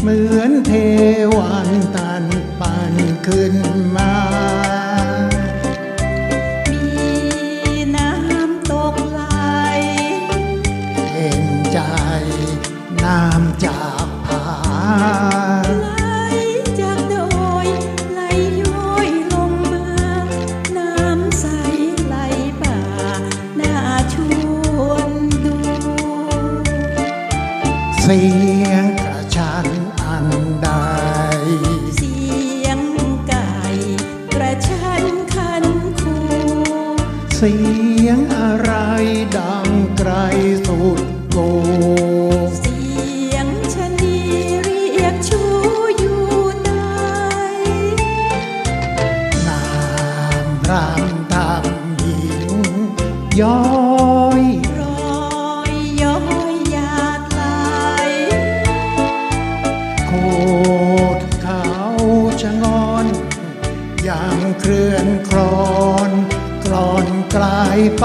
เหมือนเทวันตันปันขึ้นมามีน้ำตกไหลเต้นใจน้ำจากผาไหลจากโดยไหลย้อยลงมา น้ำใสไหลป่า น่าชวนดู เสียง เสียงอะไรดังไกลสุดโลกเสียงชนีเรียกชูอยู่ไหนนามรำตามหญิงย้อยรอยย้อยหยาดไหลโคดเขาชะงอน อย่างเคลื่อนครอน ไกลไป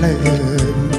เลิน